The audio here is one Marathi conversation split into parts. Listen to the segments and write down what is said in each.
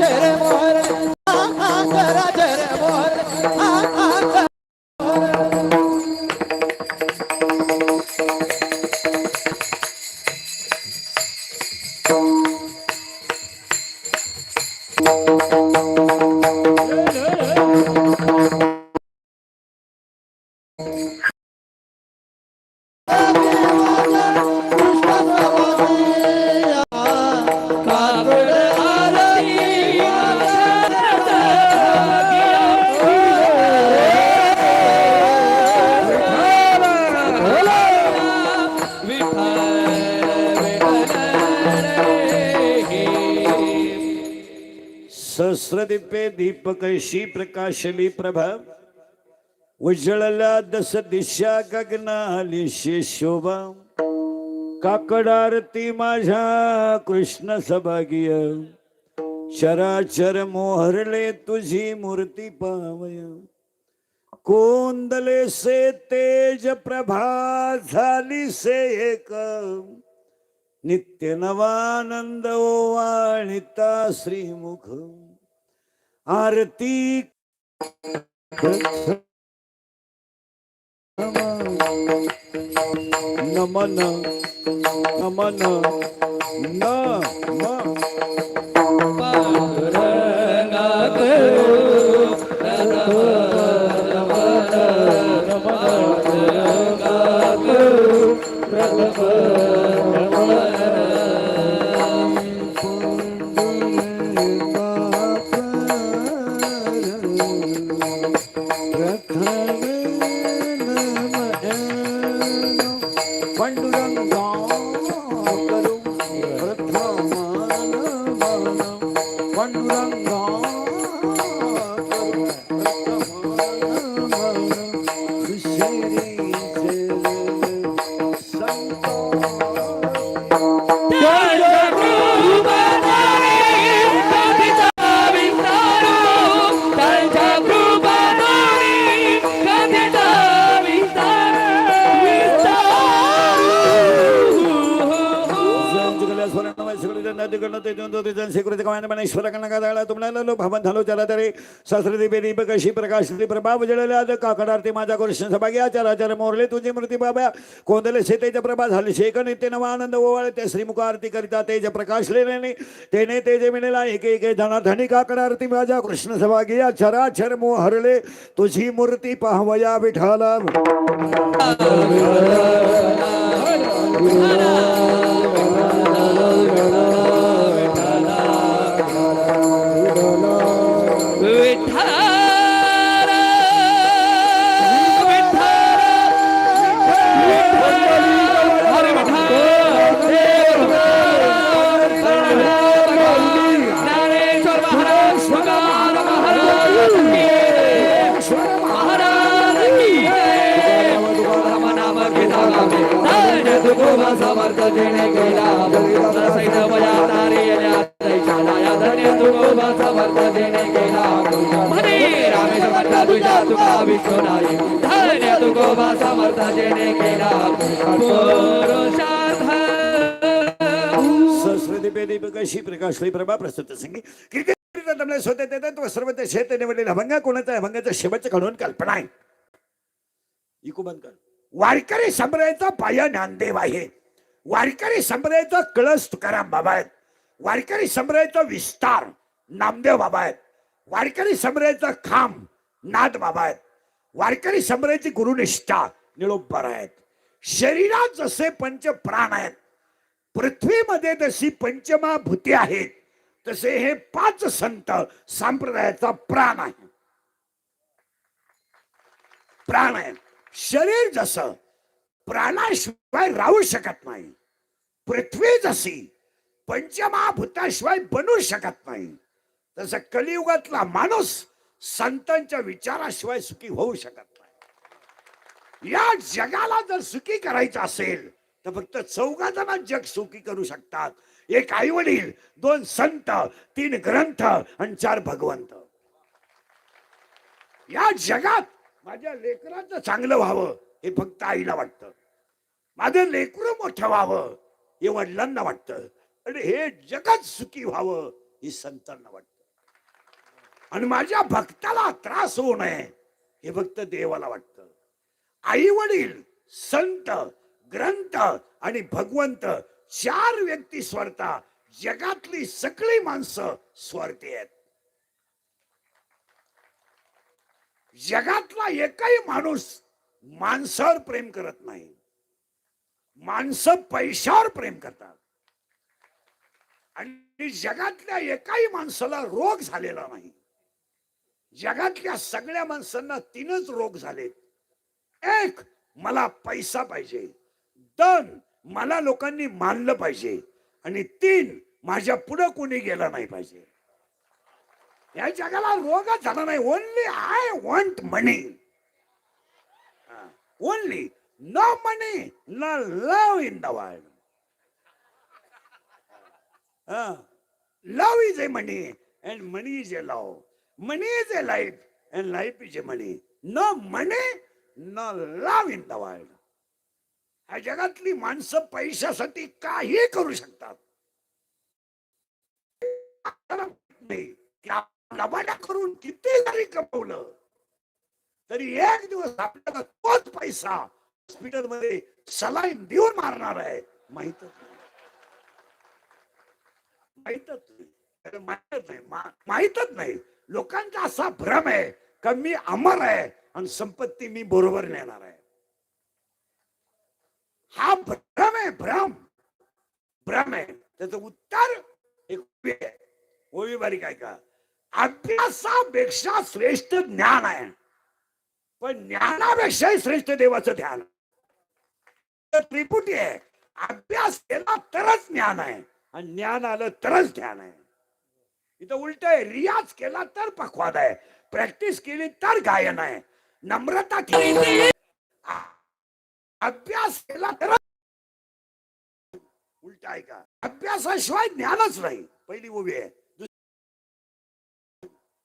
queremos. सहस्रदीपे दीपकशी प्रकाशली प्रभा। उजळल्या दस दिशा गगनाली शोभा काकड आरती माझ्या कृष्ण सभागीय। चराचर मोहरले तुझी मूर्ती पावय। कोंदले से तेज प्रभा झाली से एक। नित्य नवानंद वाणिता श्रीमुख। আরতি নমন নমন নম सहस्रदीपे दीपकशी प्रकाश प्रभाव जळला काकडार्थी माझा कृष्ण सभाग्या चराचर मोरले तुझी मूर्ती बाबा कोंदले तेज प्रभा झाले शेक नित्य नवानंद ओवाळे ते श्रीमुख आरती करिता तेज प्रकाश नाही तेने तेज मिळेला एक एक धनाधनी काकडार्थी माझ्या कृष्ण सभाग्या चराचर मोहरले तुझी मूर्ती पाहवया विठाला अर्थ घेणे गेला सैन बया तारे छाया धन्य तुकोबा समर्थ गेला म्हणे तुझ्या तुका धन्य तुकोबा समर्थ गेला पुरुषार्थ प्रकाशली प्रभा प्रस्तुत संगी क्रिकेट स्वतः देतात व सर्व ते शेत निवडलेला अभंग कोणाचा आहे? शेवटचं घडवून कल्पना आहे इकू बंद कर वारकरी संप्रदायाचा पाया ज्ञानदेव आहे वारकरी संप्रदायाचा कळस तुकाराम बाबा आहेत. वारकरी संप्रदायाचा विस्तार नामदेव बाबा आहेत. वारकरी संप्रदायाचा खांब नाथ बाबा आहेत. वारकरी संप्रदायाची गुरुनिष्ठा निळोबर आहेत. शरीरात जसे पंच प्राण आहेत पृथ्वीमध्ये जशी पंचमाभूती आहेत तसे हे पाच संत संप्रदायाचा प्राण आहे प्राण आहे शरीर जसं प्राणाशिवाय राहू शकत नाही पृथ्वी जशी पंचमहाभूताशिवाय बनू शकत नाही. तसं कलियुगातला माणूस संतांच्या विचाराशिवाय सुखी होऊ शकत नाही. या जगाला जर सुखी करायचं असेल तर फक्त चौघा जण जग सुखी करू शकतात. एक आई वडील दोन संत तीन ग्रंथ आणि चार भगवंत. या जगात माझ्या लेकराचं चांगलं व्हावं हे फक्त आईला वाटतं. माझं लेकरं मोठं व्हावं. हे वडिलांना वाटतं. आणि हे जगात सुखी व्हावं हे संतांना वाटतं. आणि माझ्या भक्ताला त्रास होऊ नये हे फक्त देवाला वाटतं. आई वडील संत ग्रंथ आणि भगवंत चार व्यक्ती स्वरता जगातली सगळी माणसं स्वार्थी आहेत. जगातला एकही माणूस माणसावर प्रेम करत नाही. माणसं पैशावर प्रेम करतात. आणि जगातल्या एकाही माणसाला रोग झालेला नाही. जगातल्या सगळ्या माणसांना तीनच रोग झालेत. एक मला पैसा पाहिजे. दोन मला लोकांनी मानलं पाहिजे. आणि तीन माझ्या पुढं कोणी गेलं नाही पाहिजे. या जगाला रोगच झाला नाही. Only I want money only no money, no love in in the Uh, love is a money, and money is a love. Money is a life and life is a money. No money, no love in the world. ह्या जगातली माणसं पैशासाठी काही करू शकतात नाही लबाडा करून किती जरी कमवलं तरी एक दिवस आपल्याला तोच पैसा हॉस्पिटलमध्ये सलाईन देऊन मारणार आहे. माहितच नाही. माहितच नाही. माहितच नाही. माहितच नाही. लोकांचा असा भ्रम आहे. का मी अमर आहे आणि संपत्ती मी बरोबर नेणार आहे. हा भ्रम आहे भ्रम. भ्रम आहे. त्याचं उत्तर एक आहे. ओवी बारीक आहे का? अभ्यासापेक्षा श्रेष्ठ ज्ञान आहे. पण ज्ञानापेक्षाही श्रेष्ठ देवाचं ध्यान. त्रिपुटी आहे. अभ्यास केला तरच ज्ञान आहे. आणि ज्ञान आलं तरच ध्यान आहे. इथं उलट आहे रियाज केला तर पखवाद आहे. प्रॅक्टिस केली तर गायन आहे. नम्रता केली अभ्यास केला तर उलट आहे का? अभ्यासाशिवाय ज्ञानच नाही. पहिली उभी आहे.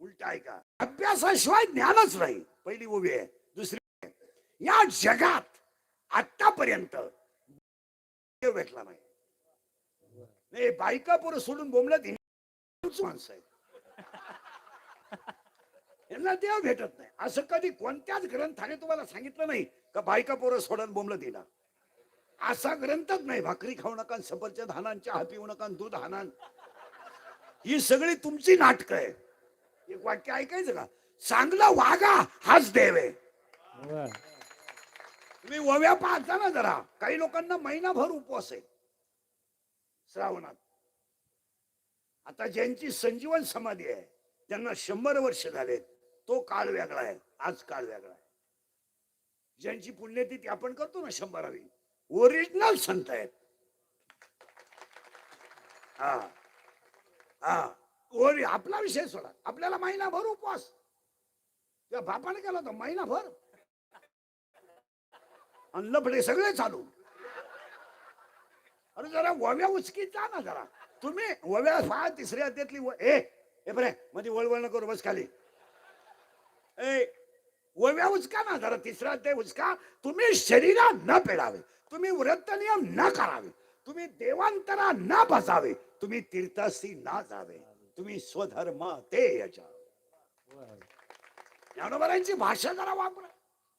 उलट आहे का? अभ्यासाशिवाय ज्ञानच नाही. पहिली उभी आहे. दुसरी या जगात आतापर्यंत भेटला नाही. नाही बायका पोरं सोडून बोंबलत माणसं आहेत. यांना देव भेटत नाही. असं कधी कोणत्याच ग्रंथाने तुम्हाला सांगितलं नाही का बायका पोरं सोडून बोंबलं दिला असा ग्रंथच नाही भाकरी खाऊ नका सफरचंद हानान चहा पिऊ नका दूध हानान ही सगळी तुमची नाटक आहे एक वाक्य ऐकायचं का? चांगला वागा हाच देव आहे. तुम्ही वव्या पाहता ना जरा. काही लोकांना महिनाभर उपवास आहे. श्रावणात. आता ज्यांची संजीवन समाधी आहे त्यांना शंभर वर्ष झालेत तो काळ वेगळा आहे आज काळ वेगळा आहे. ज्यांची पुण्यतिथी आपण करतो ना शंभरावी. ओरिजिनल संत आहेत. हा. हा. ओरि आपला विषय सोडा. आपल्याला महिनाभर उपवास. त्या बापाने केला होता महिनाभर. आणि लफडे सगळे चालू. अरे जरा वव्या उचकीत जा ना जरा. तुम्ही वव्या पहा तिसऱ्या अध्यातली ए हे बरे मध्ये वळवळ नको बस खाली. ए वव्या उचका ना जरा तिसरा ते उचका तुम्ही शरीरा न पेडावे तुम्ही व्रत नियम न करावे तुम्ही देवांतरा न बसावे तुम्ही तीर्थासी ना जावे तुम्ही स्वधर्म ते याच्या ज्ञानोबरांची भाषा जरा वापरा.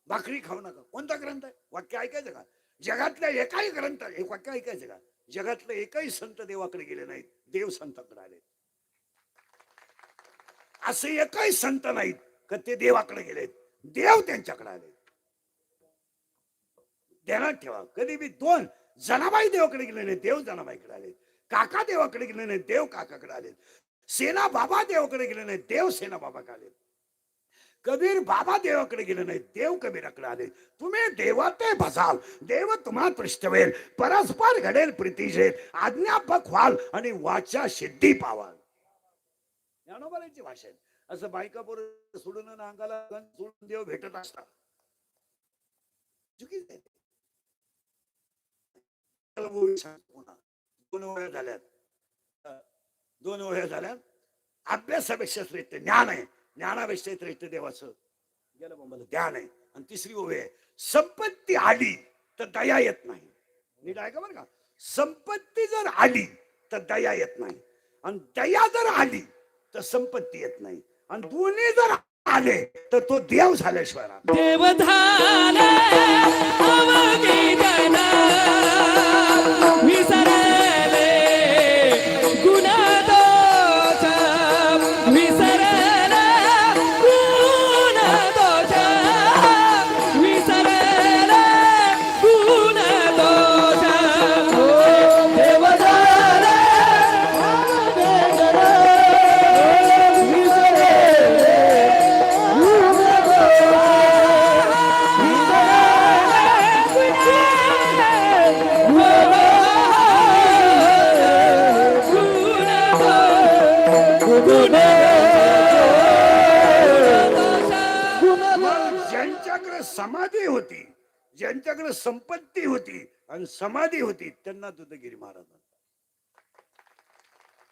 भाकरी खाऊ नका. कोणता ग्रंथ आहे? वाक्य ऐकायचं का? जगातल्या एकाही ग्रंथ हे वाक्य ऐकायचं का? जगातले एकही संत देवाकडे गेले नाहीत. देव संताकडे आले असे एकही संत नाहीत का ते देवाकडे गेलेत? देव त्यांच्याकडे आले ध्यानात ठेवा. कधी बी दोन जनाबाई देवाकडे गेले नाही देव जनाबाईकडे आले काका देवाकडे गेले नाही देव काकाकडे आले सेना बाबा देवाकडे गेले नाही देव सेना बाबाकडे आले कबीर बाबा देवाकडे गेले नाही देव कबीराकडे आले. तुम्ही देवाते भसाल देव तुम्हा पृष्ठवेल. परस्पर घडेल प्रीतीशेल. आज्ञापक व्हाल आणि वाचा सिद्धी पावाल. ज्ञानोबाची भाषा आहे. असं बायका पोरं सोडून अंगाला सोडून देव भेटत असतात. चुकीच दोन ओळ्या झाल्यात. दोन ओळ्या झाल्यात. अभ्यासापेक्षा श्रेष्ठ ज्ञान आहे. ज्ञानापेक्षा श्रेष्ठ देवाचं. गेलं मला ध्यान आहे. आणि तिसरी ओवी आहे संपत्ती आली तर दया येत नाही. नीट ऐका बरं का. संपत्ती जर आली तर दया येत नाही. आणि दया जर आली तर संपत्ती येत नाही. आणि दोन्ही जर आले तर तो देव झाल्याशिवाय राहत देव ज्यांच्याकडे संपत्ती होती आणि समाधी होती त्यांना तुझगिरी महाराज म्हणतात.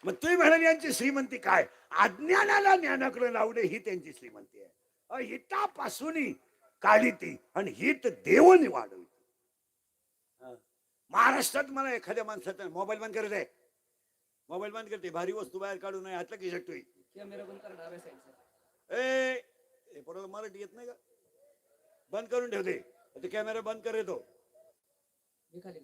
मग तुम्ही म्हणाल यांची श्रीमंती काय? अज्ञानाला ज्ञानाकडे लावणे ही त्यांची श्रीमंती आहे. हितापासून काढी ती आणि हित देवनी वाढवली हा. महाराष्ट्रात मला एखाद्या माणसाचा मोबाईल बंद करत आहे. मोबाईल बंद करते भारी वस्तू बाहेर काढू नये हातला की शकतोय ए मराठी येत नाही का? बंद करून ठेवते. ते कॅमेरा बंद कर येतो